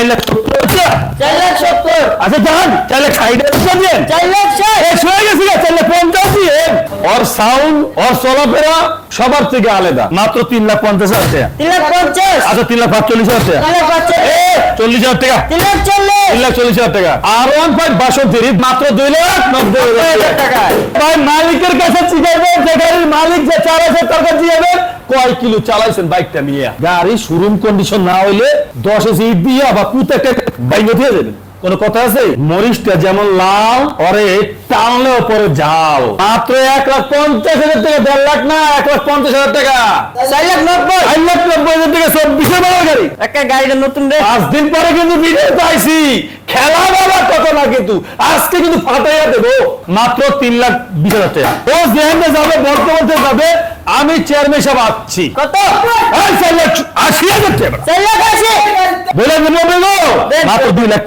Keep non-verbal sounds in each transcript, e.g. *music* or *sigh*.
চার লাখ সত্তর। চার লাখ সত্তর আচ্ছা যান চার লাখ ষাট হাজার চার লাখ ষাট। হয়ে গেছে চার লাখ পঞ্চাশ দিয়ে। ওর সাউন্ড ওর চলাফেরা সবার থেকে আলাদা। মাত্র তিন লাখ পঞ্চাশ তিন লাখ পঞ্চাশ। আচ্ছা তিন লাখ পাঁচচল্লিশ এ, চল্লিশ হাজার টাকা। তিন লাখ চল্লিশ। তিন লাখ চল্লিশ হাজার টাকা। আর ওয়ান পয়েন্ট বাষট্টি মাত্র দুই লাখ নব্বই হাজার টাকা। মালিকের কাছে জিগাইবেন যে গাড়ির মালিক যে চালাইছে তার কাছে জিগাইবেন কয় কিলো চালাইছেন বাইকটা নিয়ে? গাড়ি শোরুম কন্ডিশন না হইলে দশ এসে দিয়ে বা কুতে বাইক দিয়ে দেবেন। কোন কথা আছে? মরিচটা যেমন লাল পরে টানলেও পরে ঝাল। মাত্র এক লাখ পঞ্চাশ হাজার টাকা দেড় লাখ না এক লাখ পঞ্চাশ হাজার টাকা। চার লাখ নব্বই। চার লাখ নব্বই হাজার টাকা চব্বিশের বাবার গাড়ি। একটা গাড়িটা নতুন রে। পাঁচ দিন পরে কিন্তু ভিডিও পাইছি। খেলা বাবার কথা না কিন্তু আজকে কিন্তু ফাটাইয়া দেবো। মাত্র তিন লাখ বিশ হাজার টাকা। ও যেখানে যাবে বর্তমানে যাবে আমি চেয়ারম্যান সাহেব আসছি কত? আশি হাজার বলে দেবো বলো মাত্র দুই লাখ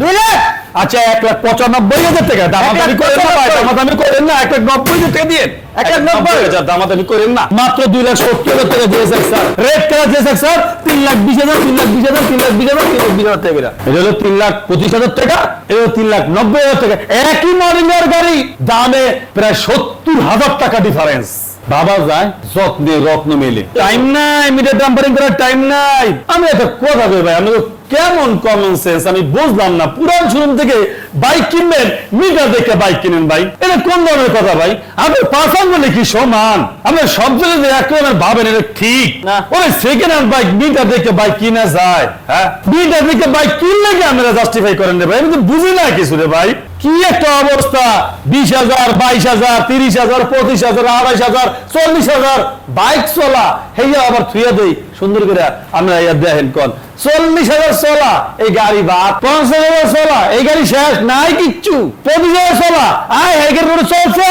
দুই লাখ? আচ্ছা এক লাখ পঁচানব্বই হাজার টাকা। দামাদামি করেন না ভাই দামাদামি করেন না। এক লাখ নব্বই হাজার টাকা দিয়ে এক লাখ নব্বই? হাজার দামাদামি করেন না। মাত্র দুই লাখ সত্তর হাজার টাকা দিয়েছে স্যার রেড কালার দিয়েছে স্যার তিন লাখ বিশ হাজার তিন লাখ বিশ হাজার তিন লাখ বিশ হাজার তিন লাখ বিশ হাজার টাকা এটা হলো তিন লাখ পঁচিশ হাজার টাকা এটা হলো তিন লাখ নব্বই হাজার টাকা। একই মডেলের গাড়ি দামে প্রায় সত্তর হাজার টাকা ডিফারেন্স বাবা যায় যত্নে রত্ন মেলে। টাইম নাই মিটার ডাম্পারিং করার টাইম নাই। আমি একটা কথা কই ভাই আমি কেমন কমন সেন্স আমি বুঝলাম না। পুরান শোরুম থেকে বাইক কিনবেন মিটার দেখে বাইক কিনেন ভাই। এটা কোন ধরনের কথা ভাই? আপনি পাঁচান বলে কি সমান? আপনি সব জায়গায় এক রকমের ভাবেন এটা ঠিক। না। সেকেন্ড হ্যান্ড বাইক মিটার দেখে বাইক কিনা যায় হ্যাঁ? মিটার দেখে বাইক কিনলে কি আমরা জাস্টিফাই করেন রে ভাই? আমি তো বুঝি না কিছু রে ভাই। কি একটা অবস্থা বিশ হাজার বাইশ হাজার তিরিশ হাজার পঁচিশ হাজার আড়াইশ হাজার চল্লিশ হাজার বাইক চলা হেয়া আবার থুইয়া দেই। সুন্দর করে আমরা ইয়া দেখেন কোন। চল্লিশ হাজার চলা এই গাড়ি বাদ। পঞ্চাশ হাজার চলা এই গাড়ি শেষ নাই কিচ্ছু। পঁচিশ হাজার চলা আয় গাড়ি রোডে চলছে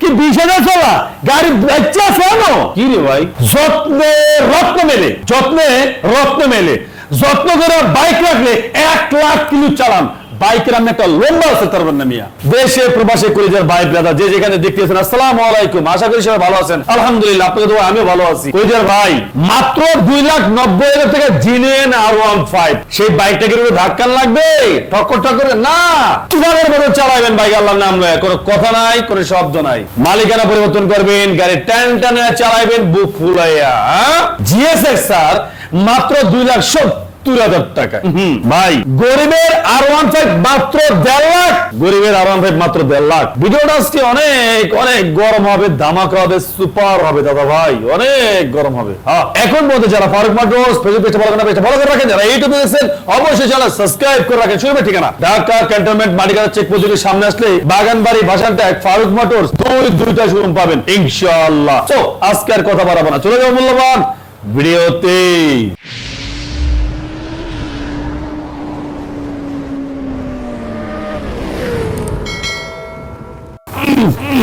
কি বিশ হাজার চলা? গাড়ি বাচ্চা ফেলো কি রে ভাই? যত্নে রত্ন মেলে যত্নে রত্ন মেলে। যত্ন করে বাইক রাখলে এক লাখ কিলো চালান। বাইকের আমি একটা লম্বা আছে, তার মানে মিয়া। দেশে, প্রবাসে ব্রাদার, যে যেখানে আসসালামু আলাইকুম। আশা করি সবাই ভালো আছেন। আলহামদুলিল্লাহ আপনাকে ভালো আছি। ভাই, মাত্র দুই লাখ নব্বই হাজার টাকা আর ওয়ান ফাইভ। সেই ধাক্কা লাগবে? ঠক্কর ঠক্কর, না! তুফানের মতো চালাবেন বাইক আল্লাহর নাম লয়। কোনো কথা নাই, কোনো শব্দ নাই। মালিকানা পরিবর্তন করবেন, গাড়ি টান টানে চালাইবেন, বুক ফুলাইয়া জিএসএক্স, স্যার, মাত্র দুই লাখ সত্তর হাজার টাকা ভাই গরিবের আর ওয়ান ফাইভ মাত্র দেড় লাখ। গরিবের আর ওয়ান ফাইভ মাত্র দেড় লাখ। ভিডিওটা আজকে অনেক অনেক গরম হবে ধামাকা হবে সুপার হবে দাদা ভাই অনেক গরম হবে। হ্যাঁ, এখন যারা ফারুক মাটোস ফেসবুক পেজে ভালো পেজে ভালো করে রাখেন। যারা ইউটিউবে দেখছেন অবশ্যই চ্যানেল সাবস্ক্রাইব করে রাখেন। শুনবে ঠিকানা ঢাকা ক্যান্টনমেন্ট মালিকানা চেক পোস্টের সামনে আসলে বাগানবাড়ি ভাষান ট্যাগ ফারুক মোটরস দুই দুইটা শোরুম পাবেন ইনশাআল্লাহ। তো আজকে আর কথা বাড়াবো না। চলে যাব মূল্যবান ভিডিওতে।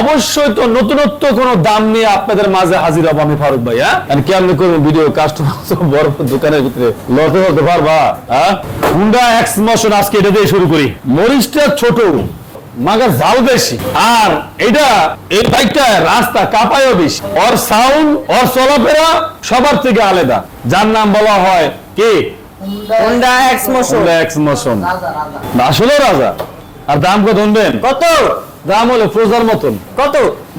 অবশ্যই তো নতুনত্ব কোন দাম নিয়ে আপনাদের মাঝে হাজির হব আমি ফারুক ভাই হ্যাঁ? আর কেমন করব ভিডিও কাস্টমার দোকানের ভিতরে লতে হতে পারবা হ্যাঁ? হুন্ডা এক্স মোশন আজকে এটা দিয়ে শুরু করি। মরিচটা ছোট মাগার জাল বেশি আর এটা এই বাইকটা রাস্তা কাঁপায়ও বেশি। ওর সাউন্ড ওর চলাফেরা সবার থেকে আলাদা। যার নাম বলা হয় কে? এক্স মোশন এক্স মোশন আসলে রাজা আর দাম কত শুনবেন কত? দাম হলো ফ্রোজার মতন। কত?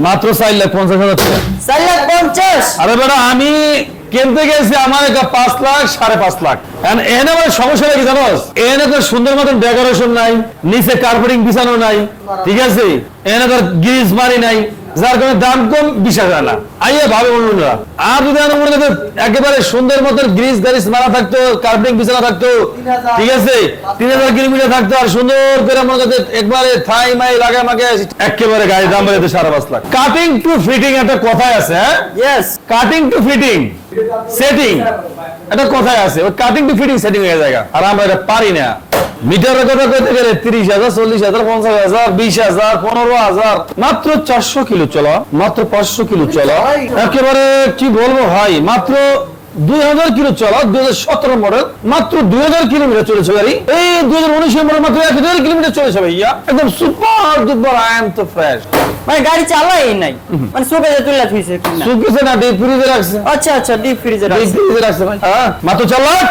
মাত্র চার লাখ পঞ্চাশ হাজার চার লাখ পঞ্চাশ? আরে বেটা আমি কিনতে গেছি আমার একটা পাঁচ লাখ, সাড়ে পাঁচ লাখ। এনে আমার সমস্যা নাকি জানোস? এনে তো সুন্দর মতন ডেকোরেশন নাই, নিচে কার্পেটিং বিছানো নাই, ঠিক আছে? এনে তোর গ্রিজ মারি নাই। যার কারণে দাম কম বিশ হাজার না। আইয়া ভাবে না আর যদি আমার মনে করতে একেবারে সুন্দর মতন গ্রিজ গারিজ মারা থাকতো কার্পেটিং বিছানা থাকতো ঠিক আছে? তিন হাজার কিলোমিটার থাকতো আর সুন্দর করে মনে করতে একবারে থাই মাই লাগা মাকে একেবারে গাড়ির দাম বেড়েছে সাড়ে পাঁচ লাখ। কাটিং টু ফিটিং একটা কথাই আছে হ্যাঁ? Yes cutting to fitting setting এটা কথাই আছে। ওই কাটিং টু ফিটিং সেটিং হয়ে জায়গা আর আমরা এটা পারি না। মিটারের কথা কইতে গেলে তিরিশ হাজার চল্লিশ হাজার পঞ্চাশ হাজার বিশ হাজার পনেরো হাজার মাত্র চারশো কিলো চলা মাত্র পাঁচশো কিলো চলা। একেবারে কি বলব ভাই মাত্র দুই হাজার কিলো চলা দুই হাজার সতেরো মডেল মাত্র দুই হাজার কিলোমিটার চলেছে গাড়ি। এই দুই হাজার উনিশের মডেল মাত্র এক হাজার কিলোমিটার চলেছে ভাইয়া। একদম সুপার ডুপার আই এম তো ফ্রেশ মানে গাড়ি চালাই নাই। মানে সুপে তুলে থুইছে কিনা। না ডিপ ফ্রিজে রাখছে আচ্ছা আচ্ছা ডিপ ফ্রিজে ডিপ ফ্রিজে রাখছে ভাই। হ্যাঁ? মাত্র চার লাখ?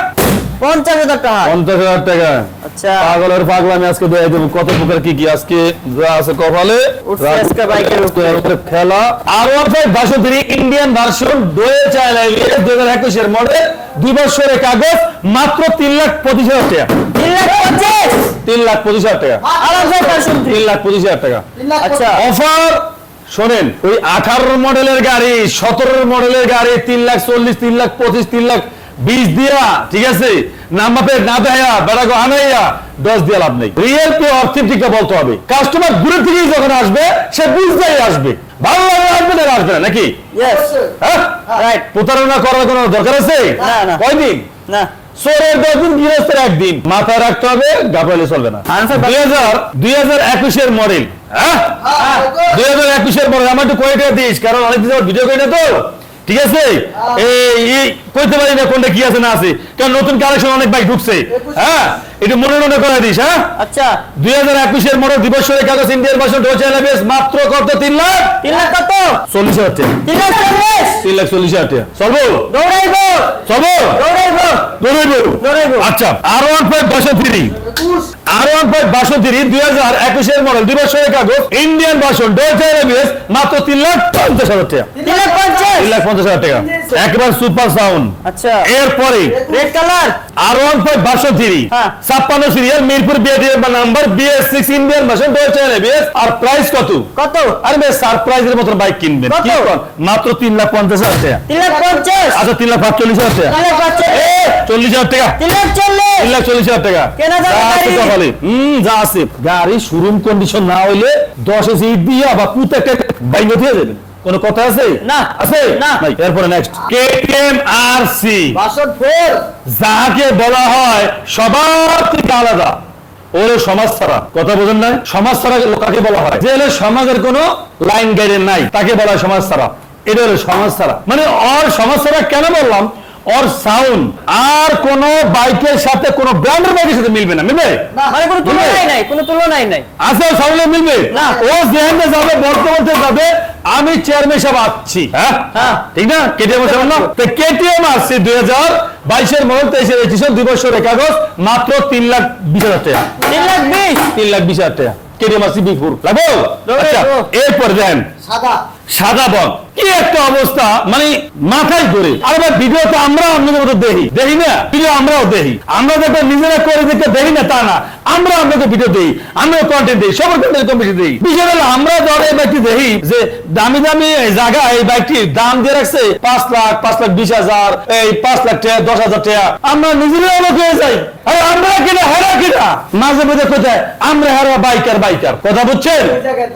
পঞ্চাশ হাজার টাকা। পঞ্চাশ হাজার টাকা। আচ্ছা। পাগলের পাগলামি আজকে দেখাই দেবো। কত প্রকার কি কি আজকে যা আছে কপালে? উঠছে আজকে বাইকের উপরে। উপরে খেলা। আর ওয়ান বাষট্টি ইন্ডিয়ান ভার্সন ডোয়ে চাইলে দুই হাজার একুশের মডেল দুই বছরের কাগজ মাত্র তিন লাখ পঁচিশ হাজার টাকা। তিন লাখ পঞ্চাশ তিন লাখ পঁচিশ হাজার টাকা। তিন লাখ পঁচিশ হাজার টাকা। আচ্ছা। অফার শোনেন ওই আঠারো মডেলের গাড়ি সতেরো মডেলের গাড়ি তিন লাখ চল্লিশ তিন লাখ পঁচিশ তিন লাখ বিশ দিয়া ঠিক আছে? নাম্বার প্লেট না দেয়া বেড়া দশ দিয়া লাভ নেই। রিয়েল পে বলতে হবে। কাস্টমার দূরে থেকে যখন আসবে সে বুঝতেই আসবে। ভালো লাগবে আসবে না আসবে না নাকি? ইয়েস হ্যাঁ? রাইট প্রতারণা করার কোনো দরকার আছে? না, না। কয়দিন? না। চোরের দশ দিন গৃহস্থের একদিন। মাথায় রাখতে হবে চলবে না। দুই হাজার দুই হাজার একুশের মডেল হ্যাঁ? দুই হাজার একুশের মডেল আমার একটু কয়টা দিস কারণ অনেকদিন ভিডিও করি না তো। ঠিক আছে? এই কইতে পারি না কোনটা কি আছে না আছে। কারণ নতুন কালেকশন অনেক বাইক ঢুকছে। হ্যাঁ? একটু মনে মনে করে দিস হ্যাঁ? আচ্ছা। দুই হাজার একুশের মডেল দিবসের কাগজ ইন্ডিয়ান ভার্সন ডোচে এলাবেস মাত্র কত? তিন লাখ? তিন লাখ কত? চল্লিশ হাজার তিন লাখ চল্লিশ? হাজার টাকা। চলবো? দৌড়াইবো। চলবো? দৌড়াইবো। দৌড়াইবো? দৌড়াইবো। আচ্ছা আর ওয়ান ফাইভ বাষট্টি। আর ওয়ান ফাইভ বাষট্টি দুই হাজার একুশের মডেল বছরের কাগজ ইন্ডিয়ান ভার্সন ডোয়েল এবিএস মাত্র তিন লাখ পঞ্চাশ হাজার টাকা। তিন লাখ পঞ্চাশ হাজার টাকা। একবার সুপার সাউন্ড। আচ্ছা। এরপরে red colour? R one five বাষট্টি। হ্যাঁ। ছাপ্পান্ন serial Mirpur বিএটিএর number BS six Indian version dual ABS আর প্রাইস কত? কত? আরে বেশ সারপ্রাইজের মতো বাইক কিনবেন। কি মাত্র তিন লাখ পঞ্চাশ হাজার টাকা। তিন লাখ পঞ্চাশ? আচ্ছা তিন লাখ পাঁচচল্লিশ হাজার টাকা। তিন লাখ পঞ্চাশ চল্লিশ হাজার টাকা। তিন লাখ চল্লিশ। তিন লাখ চল্লিশ হাজার টাকা। গাড়ি? কপালে। হুম, যা আছে। গাড়ি শোরুম কন্ডিশন না হইলে দশ ইট দিয়া বা পুতে বাইঙ্গ দিয়ে যাবেন কোন কথা আছে? না। আছে? না। এরপরে next K M R C যাকে বলা হয় সবার থেকে আলাদা ওরে সমাজ ছাড়া। কথা বোঝেন নাই? সমাজ ছাড়া কাকে বলা হয়? যে সমাজের কোনো লাইন গাইডের নাই তাকে বলা হয় সমাজ ছাড়া। এটা হলো সমাজ ছাড়া। মানে ওর সমাজ ছাড়া কেন বললাম? ওর সাউন্ড আর কোন বাইকের সাথে কোন ব্র্যান্ডের বাইকের সাথে মিলবে না। মিলবে? মানে কোনো তুলনাই নাই কোনো তুলনাই নাই। আছে সাউন্ডে মিলবে? না। ও যেখানে যাবে বলতে যাবে আমি চেয়ারম্যান সাহেব আসছি হ্যাঁ? হ্যাঁ। ঠিক না? কেটিএম সাহেব না তো কেটিএম আসছে দুই হাজার বাইশের মডেল তেইশের একুশের দুই বছরের কাগজ মাত্র তিন লাখ বিশ হাজার টাকা। তিন লাখ বিশ? তিন লাখ বিশ হাজার টাকা। কেটিএম আসছে বিপুর আচ্ছা এরপর সাদা। সাদা বক কি একটা অবস্থা? মানে মাথায় ধরে আর ভাই ভিডিও তো আমরা আপনাদের মতো দেখি। দেখি না? ভিডিও আমরাও দেখি। আমরা যাতে নিজেরা করে দেখতে দেখি না তা না। আমরা আপনাকে ভিডিও দেই আমরাও কন্টেন্ট দিই সবার কন্টেন্ট কম বেশি দিই বিষয় হলো আমরা ধরে এই বাইকটি দেখি যে দামি দামি এই জায়গা এই বাইকটির দাম দিয়ে রাখছে পাঁচ লাখ পাঁচ লাখ বিশ হাজার এই পাঁচ লাখ টাকা দশ হাজার টাকা। আমরা নিজেরাই অবাক হয়ে যাই। আরে আমরা কিনা হেরা কিনা? মাঝে মাঝে কোথায় আমরা হেরা বাইকার বাইকার কথা বুঝছেন? জায়গায়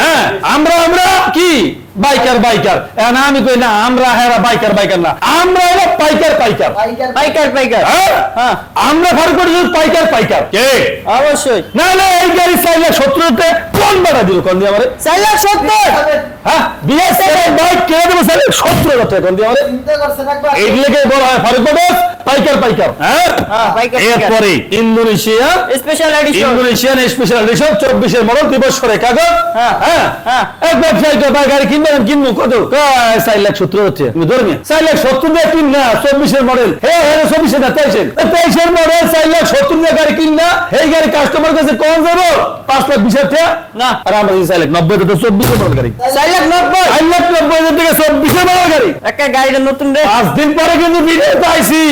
হ্যাঁ আমরা আমরা কি? বাইকার বাইকার এখন আমি কই না আমরা হেরা বাইকার বাইকার না। আমরা হলো পাইকার পাইকার পাইকার পাইকার হ্যাঁ? হ্যাঁ। আমরা ফার করি পাইকার পাইকার কে অবশ্যই। না না এই গাড়ি চাইলে সত্তরতে কোন বাড়া দিল? কোন দিয়ে আমারে? চার লাখ সত্তর। হ্যাঁ বিএস বাইক কিনে দেবো চাইলে সত্তর হাজার টাকা কোন দিয়ে আমারে? চিন্তা করছেন একবার এইগুলোকে বলা হয় ফারুক বাবাস পাইকার পাইকার। হ্যাঁ? হ্যাঁ। এরপরে Indonesia special edition Indonesian special edition চব্বিশের মডেল দিবস করে কাগজ। হ্যাঁ, হ্যাঁ? হ্যাঁ। এক ব্যবসায়ী তো গাড়ি কিনবেন কিনবো কত? কয়, চার লাখ সত্তর হচ্ছে তুমি ধরে নিয়ে। চার লাখ সত্তর দিয়ে কিন না চব্বিশের মডেল হে হে চব্বিশের না তেইশের। এ, তেইশের মডেল চার লাখ সত্তর দিয়ে গাড়ি কিন না এই গাড়ি কাস্টমার কাছে কম যাব? পাঁচ লাখ বিশ হাজার টাকা? না। আর আমরা চার নব্বই তো চব্বিশে মডেল গাড়ি চার নব্বই। নব্বই হাজার টাকা চব্বিশের মডেল গাড়ি একটা গাড়িটা নতুন রে। পাঁচ দিন পরে কিন্তু ভিডিও পাইছি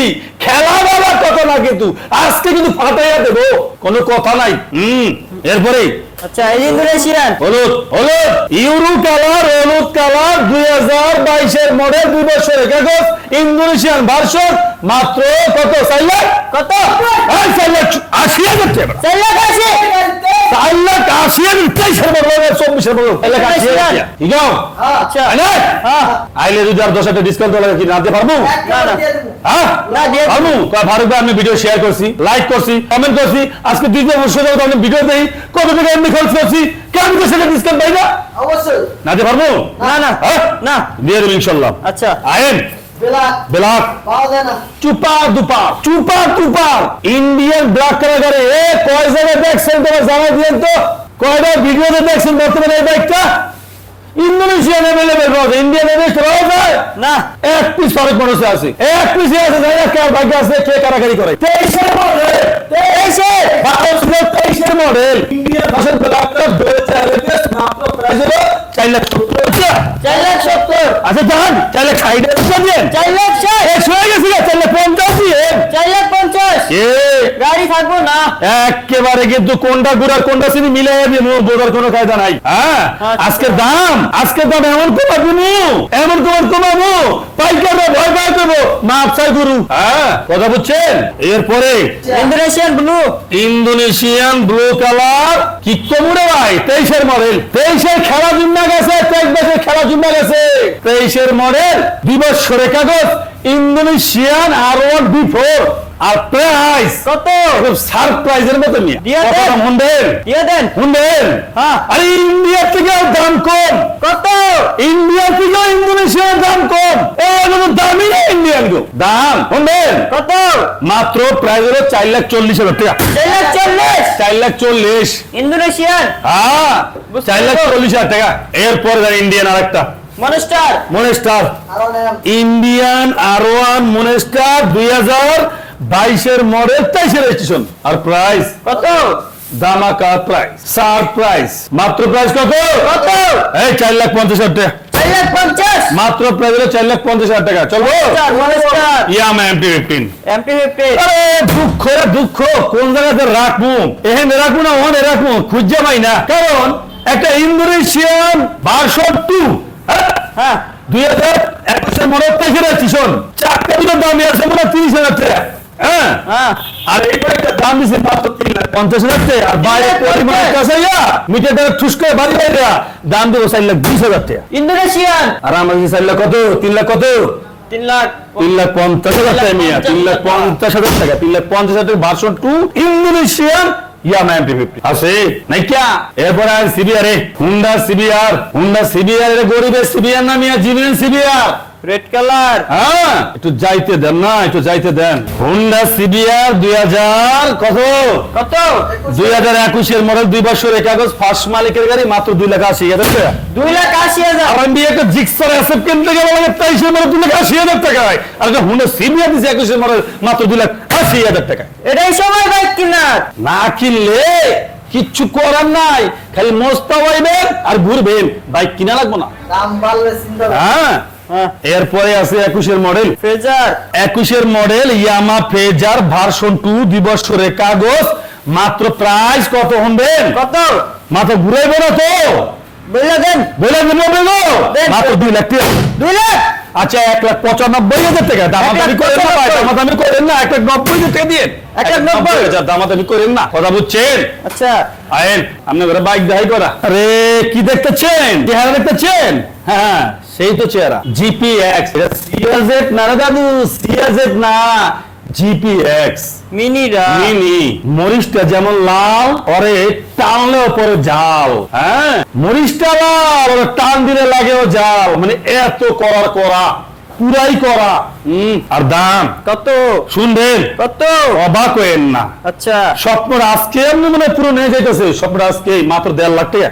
খেলা বাবার কথা না কিন্তু। আজকে কিন্তু ফাটাইয়া দেবো। কোনো কথা নাই। হম। এরপরে? আচ্ছা এই ইন্দোনেশিয়ান হলুদ হলুদ। ইউরো কালার হলুদ কালার দুই হাজার বাইশের মডেল দুই বছরের কাগজ ইন্দোনেশিয়ান ভার্সন মাত্র কত? কত? এই হাজার টাকা। মডেল হাজার ঠিক আছে? আচ্ছা। হ্যাঁ। আইলে যদি আর দশ হাজার ডিসকাউন্ট লাগে কি নাতে পারব? না না। হ্যাঁ? না, দিয়ে পারব। ফারুক ভাই আমি ভিডিও শেয়ার করছি লাইক করছি কমেন্ট করছি। আজকে দ্বিতীয় বর্ষ যাবত আমি ভিডিও দেই। কত টাকা এমনি খরচ করছি? কেন তো সেটা ডিসকাউন্ট পাই না? অবশ্যই। নাতে পারব? না না হ্যাঁ? না। দিয়ে ইনশাল্লাহ। আচ্ছা। ব্ল্যাক না। দুপার। ইন্ডিয়ান ব্ল্যাক কালার এ কয় জায়গায় দেখছেন তোমার জানাই দিয়েন তো? কয়টা ভিডিওতে দেখছেন বর্তমানে এই বাইকটা ইন্দোনেশিয়ান অ্যাভেলেবেল পাওয়া যায়। ইন্ডিয়ান অ্যাভেলেবেল পাওয়া যায়? না। এক পিস ফারুক মানুষে আছে। এক পিস আছে না কে কারাকারি করে। তেইশের মডেল তেইশের তেইশের মডেল ইন্ডিয়ান ভাষণ ব্ল্যাকটা ধরেছে মাত্র প্রাইস হলো চার লাখ সত্তর হাজার। চার লাখ সত্তর আচ্ছা জান চার লাখ ষাট হাজার দিন চার লাখ ষাট এ শুয়ে গেছি গা, চার লাখ পঞ্চাশ দিন চার লাখ পঞ্চাশ এ গাড়ি থাকব না। একেবারে কিন্তু কোনটা গুড়া কোনটা চিনি মিলে বোঝার কোনো কায়দা নাই। হ্যাঁ? আচ্ছা। দাম আজকের দাম এমন কমাবো এমন কমার কমাবো পাইকাররা ভয় ভয় করব মাপ চাই গুরু। হ্যাঁ? কথা বুঝছেন? এরপরে Indonesian blue. Indonesian blue colour কি কমুরে ভাই? তেইশের মডেল। তেইশের খেলা জুম্মা গেছে তেইশ বছর খেলা জুম্মা গেছে। তেইশের মডেল দিবস সরে কাগজ। Indonesian R one B four আর প্রাইস কত? সারপ্রাইজের মতো নিয়ে। হুন্ডেন দিয়ে দেন। হুন্ডেন হ্যাঁ। আরে ইন্ডিয়ার থেকে দাম কম। কত? ইন্ডিয়া থেকে ইন্দোনেশিয়ার দাম কম। দামই না ইন্ডিয়ান গো। দাম হুন্ডেন কত? মাত্র প্রাইস হলো চার লাখ চল্লিশ হাজার টাকা। চার লাখ চল্লিশ? ইন্দোনেশিয়ান? হ্যাঁ চার লাখ চল্লিশ হাজার টাকা। এরপরে ইন্ডিয়ান আর একটা মনস্টার। মনেস্টার। ইন্ডিয়ান আর ওয়ান মনেস্টার দুই হাজার বাইশের মডেল তেইশের রেজিস্ট্রেশন আর প্রাইস কত? দামাকা প্রাইস সার প্রাইস মাত্র প্রাইস কত? কত? এই চার লাখ পঞ্চাশ হাজার মাত্র প্রাইস হলো চার লাখ পঞ্চাশ হাজার টাকা। চলবো? Yamaha MT fifteen MP fifty আরে দুঃখ রে দুঃখ। কোন জায়গাতে রাখব? এখানে রাখব না ওখানে রাখব? খুঁজে পাই না। কারণ একটা ইন্দোনেশিয়ান ভার্সন টু হ্যাঁ দুই হাজার একুশের মনে থেকে রাখছি শোন। চারটা দুটো দাম আছে মনে তিরিশ হাজার টাকা। হ্যাঁ? হ্যাঁ। আর এইটা একটা দাম দিছে মাত্র তিন লাখ পঞ্চাশ হাজার টাকা। আর বাইরে পরিমাণ কাছে মিটার টাকা ঠুস বাড়ি বাইরে দাম দেবো চার লাখ বিশ হাজার টাকা। ইন্দোনেশিয়ান। আর আমার চার লাখ কত? তিন লাখ কত? তিন লাখ তিন লাখ পঞ্চাশ হাজার টাকা মিয়া। তিন লাখ পঞ্চাশ। হাজার টাকা। তিন লাখ পঞ্চাশ হাজার টাকা version two Indonesian Yamaha MT fifty. আছে নাই ক্যা এরপরে আর সিবিআর এ। Honda CBR. হুন্ডা সিবিআর এর গরিবের সিবিআর না জিবিএন সিবিআর? Red colour. হ্যাঁ? একটু যাইতে দেন না একটু যাইতে দেন। হুন্ডা সিবিআর দুই হাজার কত? কত? দুই হাজার একুশের মডেল দুই বছরের কাগজ ফার্স্ট মালিকের গাড়ি মাত্র দুই লাখ আশি হাজার টাকা। দুই লাখ আশি হাজার? আর আমি একটা জিক্সার অ্যাসেট কিনতে গেলে তেইশের মডেল দুই লাখ আশি হাজার টাকায়। আর একটা হুন্ডা সিবিআর দিচ্ছে একুশের মডেল মাত্র দুই লাখ আশি হাজার টাকা। এটাই সময় বাইক কিনার। না কিনলে কিচ্ছু করার নাই খালি মোস্তা আর ঘুরবেন। বাইক কিনা লাগবো না। দাম বাড়লে চিন্তা হ্যাঁ হ্যাঁ। এরপরে আছে একুশের মডেল। ফ্রেজার একুশের model Yamaha Fazer version two দিবসরে কাগজ। মাত্র প্রাইস কত হবেন কত? মাত্র ঘুরাইবে না তো। বললে দেন। বলে দেবো বলো মাত্র দুই লাখ টাকা দুই লাখ? আচ্ছা এক লাখ পঁচানব্বই হাজার টাকা। দামাদামি করেন না ভাই, দামাদামি করেন না। এক লাখ নব্বই হাজার টাকা দিয়ে এক লাখ নব্বই। হাজার দামাদামি করেন না। কথা বুঝছেন? আচ্ছা। আয়েন আপনি ঘরে বাইক দেখাই করা। আরে কি দেখতেছেন? চেহারা দেখতেছেন? হ্যাঁ সেই তো চেহারা। জিপি এক্স সিয়াজেড না রে দাদু? সিয়াজেড না। জিপি এক্স মিনিরা মিনি মরিচটা যেমন লাল ওরে টানলে পরে জাল। হ্যাঁ? মরিচটা লাল ওরে টান দিলে লাগেও জাল। মানে এত করার করা পুরাই করা আর দাম? কত? শুনবেন। কত? অবাক হয়েন না। আচ্ছা। স্বপ্ন আজকে এমনি মানে পুরো নিয়ে যাইতেছে। স্বপ্ন আজকে মাত্র দেড় লাখ টাকা।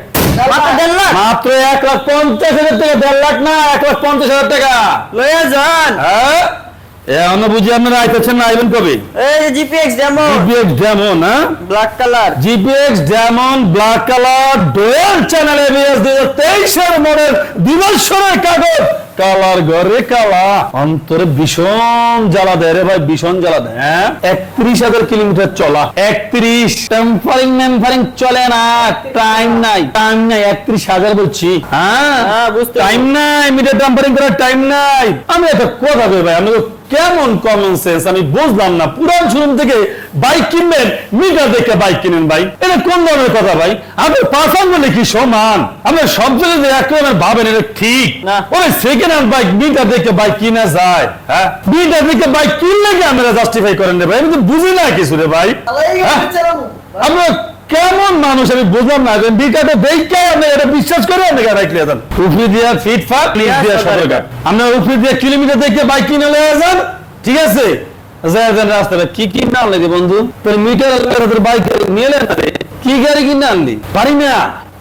মাত্র এক লাখ পঞ্চাশ হাজার টাকা দেড় লাখ না এক লাখ পঞ্চাশ হাজার টাকা। লইয়া যান। হ্যাঁ? এখনও বুঝি আপনারা আইতেছেন না আইবেন কবে? এই জিপিএক্স যেমন জিপিএক্স ডেমন হ্যাঁ black colour GPX demon black colour dual channel ABS দুই হাজার মডেল দিবসরের কাগজ। কালার ঘরে কালা অন্তরে ভীষণ জ্বালা দেয় রে ভাই ভীষণ জ্বালা দেয় হ্যাঁ? একত্রিশ হাজার কিলোমিটার চলা। একত্রিশ টেম্পারিং ম্যাম্পারিং চলে না টাইম নাই টাইম নাই একত্রিশ হাজার বলছি হ্যাঁ? হ্যাঁ, বুঝতে টাইম নাই মিটার টেম্পারিং করার টাইম নাই। আমি একটা কথা ভাই আমি কেমন কমন সেন্স আমি বুঝলাম না। পুরান শোরুম থেকে বাইক কিনবেন মিটার দেখে বাইক কিনেন ভাই। এটা কোন ধরনের কথা ভাই? পাশান বলে কি সমান? আপনার সব জায়গায় একেবারে ভাবেন এটা ঠিক। ওই সেকেন্ড হ্যান্ড বাইক মিটার দেখে বাইক কিনা যায়। হ্যাঁ? মিটার দেখে বাইক কিনলে কি আমরা জাস্টিফাই করেন রে ভাই? আমি তো বুঝি না কিছু রে ভাই। আমরা কেমন মানুষ আমি বুঝলাম না বিকাতে দেখে আপনি এটা বিশ্বাস করে আপনি গাড়ি রাখলে যান উপরি দিয়া ফিট ফাট নিচ দিয়া সরকার আপনি উপরি দিয়া কিলোমিটার দেখে বাইক কিনে লয়ে যান ঠিক আছে? রাস্তাটা কি কি না লাগে বন্ধু? তোর মিটার তোর বাইক নিয়ে কি গাড়ি কিনে আনলি? পারি না।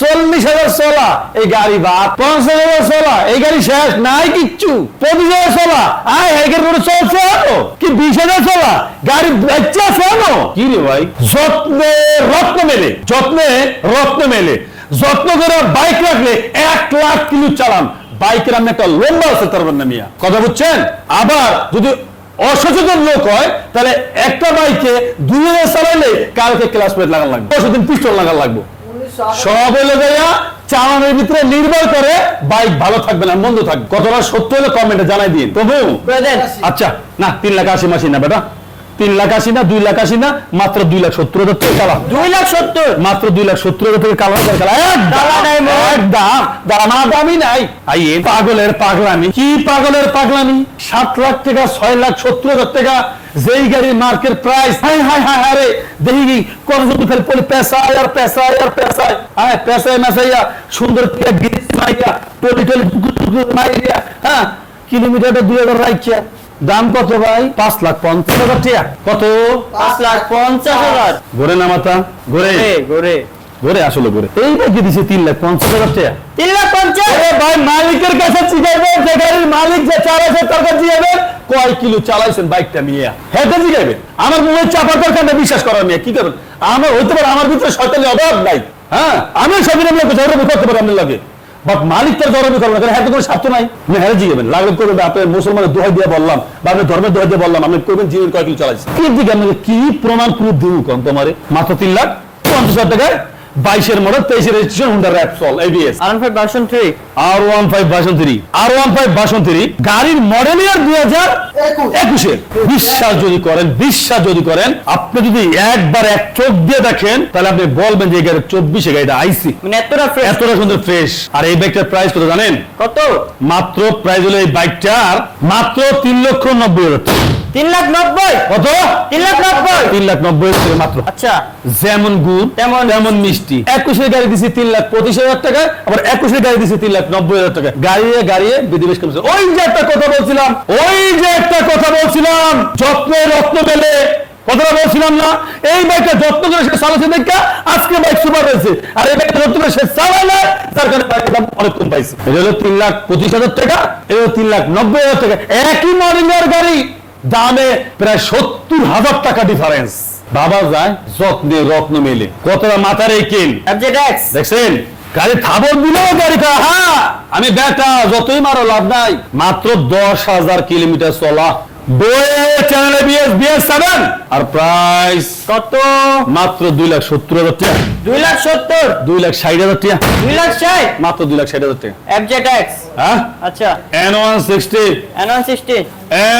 চল্লিশ হাজার চলা। এই গাড়ি বাদ পঞ্চাশ হাজার চলা। এই গাড়ি শেষ নাই কিচ্ছু। পঁচিশ হাজার চলা। আয় গাড়ি করে চলছে কি বিশ হাজার চলা? গাড়ি বাচ্চা আছে কি রে ভাই? যত্নে রত্ন মেলে যত্নে রত্ন মেলে। যত্ন করে বাইক রাখলে এক লাখ কিলো চালান। বাইকের আমি একটা লম্বা আছে তার মানে মিয়া। কথা বুঝছেন? আবার যদি অসচেতন লোক হয় তাহলে একটা বাইকে দুই হাজার চালাইলে কালকে ক্লাস প্লেট লাগান লাগবে। দশ দিন পিস্টল লাগান লাগবে। সব হলে ভাইয়া চালানোর ভিতরে নির্ভর করে বাইক ভালো থাকবে না মন্দ থাকবে। কতটা সত্য হলে কমেন্টে জানাই দিন। তবু করে আচ্ছা না তিন লাখ আশি মাসি না বেটা। তিন লাখ আশি না দুই লাখ আশি না মাত্র দুই লাখ সত্তর হাজার টাকা কালা দুই লাখ সত্তর? মাত্র দুই লাখ সত্তর হাজার টাকা কালা হাজার কালা কালা নাই মোর। একদম। দাম দামি নাই। পাগলের পাগলামি। কি পাগলের পাগলামি? সাত লাখ টাকা ছয় লাখ সত্তর হাজার টাকা। যেই গাড়ির market price high high high high রে। দেখি কোন যদি ফেল পড়ে পেশায় আর পেশায় আর পেশায়। হ্যাঁ পেশায় মেশাইয়া সুন্দর করে গিরিস মাইয়া টলি টলি টুকু টুকু মাইয়া। হ্যাঁ কিলোমিটারটা দুই হাজার রাখিয়া দাম কত ভাই? পাঁচ লাখ পঞ্চাশ হাজার টাকা কত? পাঁচ লাখ পঞ্চাশ হাজার। ঘুরে না মাথা ঘুরে। ঘুরে ঘুরে। আসলে ঘুরে। এই বাইকে দিছে তিন লাখ পঞ্চাশ হাজার টাকা তিন লাখ পঞ্চাশ? ভাই মালিকের কাছে জিগাইবেন যে গাড়ির মালিক যে চালাইছে তার কাছে জিগাইবেন কয় কিলো চালাইছেন বাইকটা নিয়ে? হেঁটে জিগাইবেন আমার মনে হয় চাপা দরকার বিশ্বাস করার নিয়ে কি করবেন? আমার হইতে পারে আমার ভিতরে শয়তানি অভাব নাই। হ্যাঁ? আমি সবই আমি জরুরি করতে পারি আপনার লাগে? বাট মালিক তার জরুরি করবে না তো হ্যাঁ কোনো স্বার্থ নাই। আপনি হ্যাঁ জিগাবেন লাগলে করবেন আপনি মুসলমানের দোহাই দিয়ে বললাম, বা আপনি ধর্মের দোহাই দিয়ে বললাম, আপনি করবেন জীবন কয়েকদিন কিলো চালাইছে কি দিকে আপনাকে কি প্রমাণ প্রুফ দিব কম তোমার? মাত্র তিন লাখ পঞ্চাশ হাজার টাকায় বাইশের মডেল তেইশের registration Honda Repsol ABS R five version three R one five version three R one five version three গাড়ির মডেল ইয়ার দুই হাজার একুশ। একুশে বিশ্বাস যদি করেন বিশ্বাস যদি করেন আপনি যদি একবার এক চোখ দিয়ে দেখেন তাহলে আপনি বলবেন যে গাড়ি চব্বিশে গাড়িটা আইসি। মানে এতটা ফ্রেশ এতটা সুন্দর ফ্রেশ আর এই বাইকটার প্রাইস কত জানেন? কত? মাত্র প্রাইস হলো এই বাইকটার মাত্র তিন লক্ষ নব্বই হাজার টাকা। তিন লাখ নব্বই। কত? তিন লাখ নব্বই। তিন লাখ নব্বই মাত্র। আচ্ছা। যেমন গুড় তেমন তেমন মিষ্টি। একুশের গাড়ি দিছি তিন লাখ পঁচিশ হাজার টাকা আবার একুশের গাড়ি দিছি তিন লাখ নব্বই হাজার টাকা। গাড়িয়ে গাড়িয়ে বিধিবেশ কমছে ওই যে একটা কথা বলছিলাম ওই যে একটা কথা বলছিলাম যত্নে রত্ন পেলে। কথাটা বলছিলাম না। এই বাইকটা যত্ন করে সে চালাচ্ছে দেখা আজকে বাইক সুপার হয়েছে। আর এই বাইকটা যত্ন করে সে চালায় না তার কারণে বাইকের দাম অনেক কম পাইছে। এটা হলো তিন লাখ পঁচিশ হাজার টাকা এটা হলো তিন লাখ নব্বই হাজার টাকা। একই মডেলের গাড়ি। দামে প্রায় সত্তর হাজার টাকা ডিফারেন্স বাবা যায় যত্নে রত্ন মেলে। কতটা মাথা এক্স দেখছেন? গাড়ি থাবর দিলেও গাড়ি হ্যাঁ আমি বেটা যতই মারো লাভ নাই। মাত্র দশ হাজার কিলোমিটার চলা। বইয়ে চ্যানেলে বিএস বিএস সেভেন আর প্রাইস কত? মাত্র দুই লাখ সত্তর হাজার টাকা। দুই লাখ সত্তর? দুই লাখ ষাট হাজার টাকা। দুই লাখ ষাট? মাত্র দুই লাখ ষাট হাজার টাকা। এফজেড এক্স হ্যাঁ? আচ্ছা। N one sixty N one sixty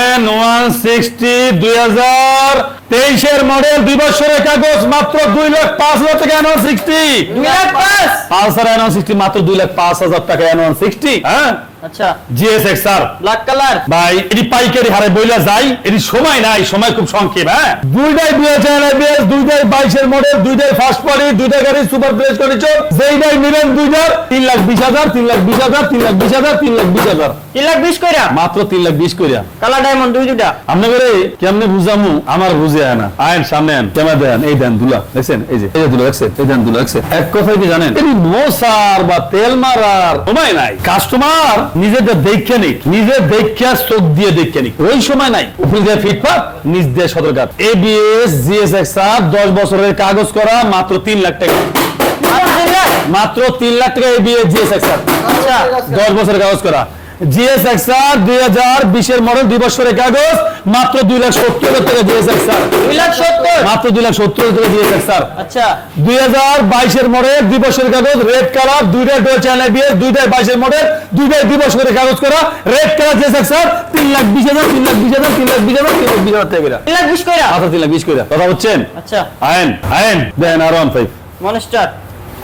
N one sixty দুই হাজার তেইশের মডেল দুই বছরের কাগজ মাত্র দুই লাখ পাঁচ হাজার টাকা এন ওয়ান সিক্সটি দুই লাখ পাঁচ? পালসার এন ওয়ান সিক্সটি মাত্র দুই লাখ পাঁচ হাজার টাকা এন ওয়ান সিক্সটি হ্যাঁ? আচ্ছা। জিএসএক্স আর ব্ল্যাক কালার ভাই এটি পাইকারি হারে বইলা যাই এটি সময় নাই সময় খুব সংক্ষেপ হ্যাঁ? দুইটাই বিএসএন বিএস দুইটাই বাইশের মডেল দুইটাই ফার্স্ট পার্টি দুইটা গাড়ি সুপার প্লেস কন্ডিশন যেইটাই নিবেন দুইটার তিন লাখ বিশ হাজার তিন লাখ বিশ হাজার তিন লাখ বিশ হাজার তিন লাখ বিশ হাজার। তিন লাখ বিশ কইরা? মাত্র তিন লাখ বিশ করিয়া কালার ডায়মন্ড দুই দুটা আপনি করে কেমনে বুঝামু? আমার বুঝে আয় না। আয়েন সামনে আন ক্যামেরা দেন এই দেন দুলা দেখছেন? এই যে এই যে দুলা দেখছেন? এই দেন দুলা দেখছেন? এক কথায় কি জানেন? মোসার বা তেল মারার। সময় নাই। কাস্টমার নিজেদের দেখে নিক নিজে দেখে চোখ দিয়ে দেখে নিক। ওই সময় নাই। উপরে ফিটফাট নিজ দিয়ে সদরঘাট এবিএস জিএসএক্স আর দশ বছরের কাগজ করা মাত্র তিন লাখ টাকা। মাত্র তিন লাখ মাত্র তিন লাখ টাকা এবিএস জিএসএক্স আর আচ্ছা দশ বছরের কাগজ করা। জিএস এক্সআর দুই হাজার বিশের মডেল দুই বছরের কাগজ মাত্র দুই লাখ সত্তর টাকা জিএস এক্সআর দুই লাখ সত্তর? মাত্র দুই লাখ সত্তর টাকা জিএস এক্সআর আচ্ছা। দুই হাজার বাইশের মডেল দুই বছরের কাগজ রেড কালার দুইটাই ডোর চ্যানেল বিএস দুইটাই বাইশের মডেল দুইটাই দুই বছরের কাগজ করা রেড কালার জিএস তিন লাখ বিশ হাজার তিন লাখ বিশ হাজার তিন লাখ বিশ হাজার তিন লাখ বিশ হাজার টাকা। তিন লাখ বিশ কইরা? মাত্র তিন লাখ বিশ করে কথা হচ্ছেন আচ্ছা। আইন আইন দেন আর ওয়ান ফাইভ মনস্টার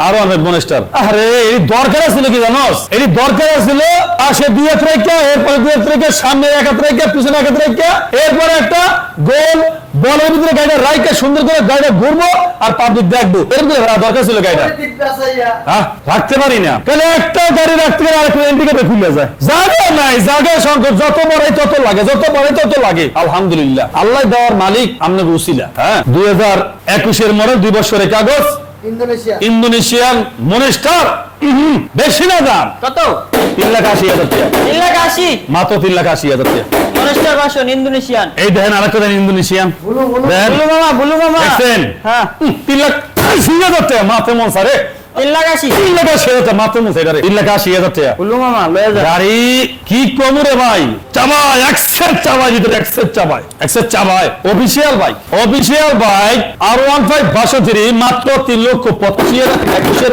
আরও অনেক মনেস্টার। আরে এই দরকার ছিল কি জানোস? এই দরকার ছিল আসে দুই হাত রেখা এরপরে দুই হাত রেখা সামনে এক রেখা পিছনে এক রেখা এরপরে একটা গোল বলের ভিতরে গাড়িটা রাইকে সুন্দর করে গাড়িটা ঘুরবো আর পাবলিক দেখব। এরকম দরকার ছিল গাড়িটা। দিক পেছাইয়া হ্যাঁ রাখতে পারি না। তাহলে একটা গাড়ি রাখতে গেলে আরেকটা ইন্ডিকেটর খুলে যায়। জায়গা নাই জায়গা সংকট যত বড়াই তত লাগে যত বড়াই তত লাগে। আলহামদুলিল্লাহ। আল্লাহ দেওয়ার মালিক আপনার উসিলা হ্যাঁ? দুই হাজার একুশের মডেল দুই বছরের কাগজ ইন্দোনেশিয়ান মনিস্টার বেশি না দাম। কত? তিন লাখ আশি হাজার টাকা। তিন লাখ আশি? মাত্র তিন লাখ আশি হাজার টাকা। মনস্টার বাসন ইন্দোনেশিয়ান। এই দেখেন আরেকটা দেন ইন্দোনেশিয়ান। Blue blue. দেন বুলু মামা বুলু মামা। দেখছেন? হ্যাঁ। তিন লাখ আশি হাজার টাকা মন সারে তিন লাখ আশি তিন লাখ আশি হাজার মাত্র মন সারে তিন লাখ আশি হাজার টাকা। বুলু মামা লয়ে যা। গাড়ি কি কম রে ভাই? চাবাই একসেট চাবাই ভিতরে একসেট চাবাই একসেট চাবাই official bike. Official bike R one five বাষট্টি মাত্র তিন লক্ষ পঁচাশি হাজার একুশের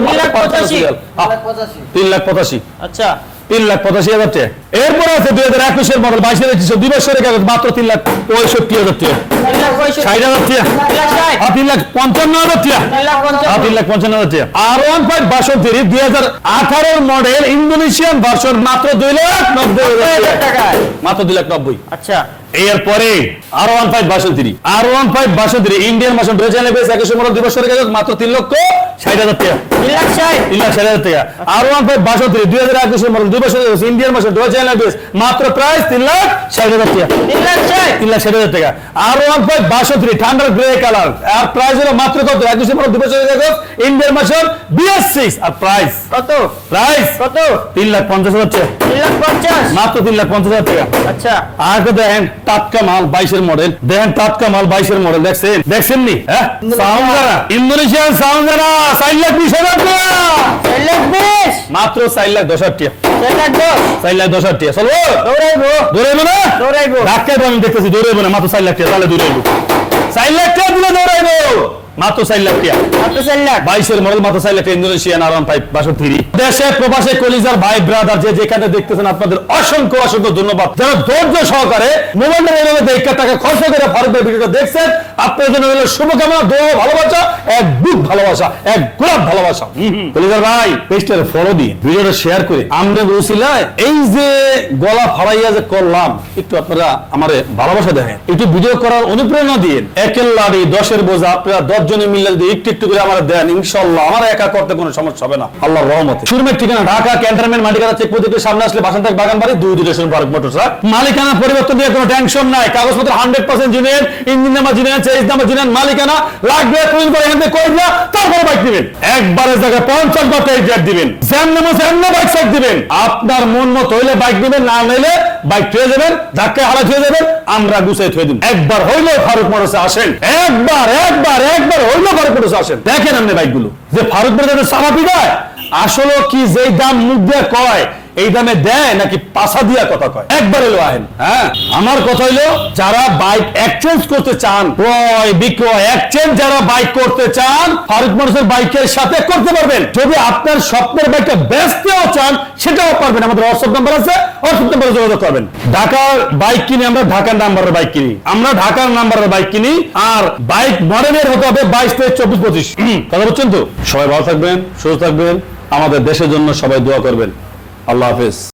তিন লাখ পঁচাশি। আচ্ছা। তিন লাখ পঁচাশি হাজার টাকা। এরপরে আছে দুই হাজার একুশের মডেল বাইশ হাজার একশো দুই বছরের কাগজ মাত্র তিন লাখ পঁয়ষট্টি হাজার টাকা। ষাট হাজার টাকা। তিন লাখ আর তিন লাখ পঞ্চান্ন হাজার টাকা। তিন লাখ আর পঞ্চান্ন হাজার টাকা। আর ওয়ান পয়েন্ট বাষট্টি দুই হাজার আঠারোর মডেল ইন্দোনেশিয়ান ভার্সন মাত্র দুই লাখ নব্বই হাজার টাকা। মাত্র দুই লাখ নব্বই। আচ্ছা। এরপরে আর ওয়ান ফাইভ বাষট্টি আর ওয়ান ফাইভ বাষট্টি ইন্ডিয়ান ভার্সন রয়েছে বেশ একশো মডেল দুই বছরের কাগজ মাত্র তিন লক্ষ ষাট হাজার টাকা। তিন লাখ ষাট? তিন লাখ ষাট হাজার টাকা। আর ওয়ান ফাইভ বাষট্টি দুই হাজার একুশের মডেল দুই বছরের কাগজ ইন্ডিয়ান ভার্সন রয়েছে বেশ মাত্র প্রাইস তিন লাখ ষাট হাজার টাকা। তিন লাখ ষাট? তিন লাখ ষাট হাজার টাকা। আর ওয়ান ফাইভ বাষট্টি ঠান্ডার গ্রে কালার আর প্রাইস হলো মাত্র কত? একুশের মডেল দুই বছরের কাগজ ইন্ডিয়ান ভার্সন বিএস সিক্স আর প্রাইস কত? প্রাইস কত? তিন লাখ পঞ্চাশ হাজার টাকা। তিন লাখ পঞ্চাশ? মাত্র তিন লাখ পঞ্চাশ হাজার টাকা। আচ্ছা। আর তো দেখেন টাটকা মাল বাইশের মডেল দেখেন টাটকা মাল বাইশের মডেল দেখছেন? দেখছেন নি? হ্যাঁ? সাউন্ডারা ইন্দোনেশিয়ান সাউন্ডারা চার লাখ বিশ হাজার মাত্র চার লাখ দশ হাজার টাকা। চার লাখ দশ। চার লাখ দশ হাজার টাকা। চলো। দৌড়াইবো। দৌড়াইবো না? দৌড়াইবো। ডাক্তার আমি দেখতেছি দৌড়াইবো না মাত্র চার লাখ টাকা। তাহলে দৌড়াইবো। চার লাখ টাকা দিলে দৌড়াইবো। মাত্র চার লাখ টাকা মাত্র চার লাখ বাইশের মডেল মাত্র চার লাখ ইন্দোনেশিয়ান আর ফাইভ বাষট্টি। দেশে প্রবাসে কলিজার ভাই ব্রাদার যে যেখানে দেখতেছেন আপনাদের অসংখ্য অসংখ্য ধন্যবাদ। যারা ধৈর্য সহকারে মোবাইলের এভাবে দেখে টাকা খরচ করে ফারুকের ভিডিওটা দেখছেন আপনাদের জন্য হলো শুভকামনা দোয়া ভালোবাসা এক বুক ভালোবাসা এক গোলাপ ভালোবাসা। কলিজার ভাই পেজটার ফলো দিয়ে ভিডিওটা শেয়ার করে। আমরা বলছিলাম এই যে গলা ফাড়াইয়া যে করলাম একটু আপনারা আমারে ভালোবাসা দেখেন। একটু ভিডিও করার অনুপ্রেরণা দিয়ে একের লাড়ি দশের বোঝা আপনারা দশ জনে মিলে যদি একটু একটু করে আমার দেন ইনশাল্লাহ আমার একা করতে কোনো সমস্যা হবে না। আল্লাহর রহমতে। শুরুমের ঠিকানা ঢাকা, ক্যান্টনমেন্ট মাটিকানা চেক প্রদীপের সামনে আসলে বাসান থাক, বাগান বাড়ি, দুই দুটো ফারুক মোটরস মালিকানা পরিবর্তন দিয়ে কোনো টেনশন নাই, কাগজপত্র hundred percent genuine engine number genuine change number genuine মালিকানা লাগবে তুমি করে এখান থেকে করে দিলা তারপরে বাইক দিবেন। একবারের জায়গায় পঞ্চাশ বার তেইশ জ্যাক দিবেন। জ্যাম নামো জ্যাম না বাইক সাইড দিবেন। আপনার মন মতো হইলে বাইক দিবেন, না নিলে বাইক থুয়ে যাবেন ধাক্কা হারা থুয়ে যাবেন আমরা গুছাই থুয়ে দিন। একবার হইলে ফারুক মোটরসে আসেন। একবার একবার মোটরসে আসেন দেখেন আপনি বাইকগুলো। যে ফারুক মোটরসে সামাপি দেয় আসলে কি যেই দাম মুখ দিয়ে কয় এই দামে দেয় নাকি পাশা দিয়া কথা কয়? একবার এলো আহেন। হ্যাঁ। আমার কথা হইল যারা বাইক এক্সচেঞ্জ করতে চান ক্রয় বিক্রয় এক্সচেঞ্জ যারা বাইক করতে চান ফারুক মোটরসের বাইকের সাথে করতে পারবেন। যদি আপনার স্বপ্নের বাইকটা বেচতেও চান সেটাও পারবেন। আমাদের হোয়াটসঅ্যাপ নাম্বার আছে হোয়াটসঅ্যাপ নাম্বারে যোগাযোগ করবেন। ঢাকার বাইক কিনে আমরা ঢাকার নাম্বারের বাইক কিনি। আমরা ঢাকার নাম্বারের বাইক কিনি আর বাইক মডেলের হতে হবে বাইশ থেকে চব্বিশ পঁচিশ। *clears throat* কথা বলছেন তো? সবাই ভালো থাকবেন সুস্থ থাকবেন। আমাদের দেশের জন্য সবাই দোয়া করবেন। আল্লাহ হাফেজ।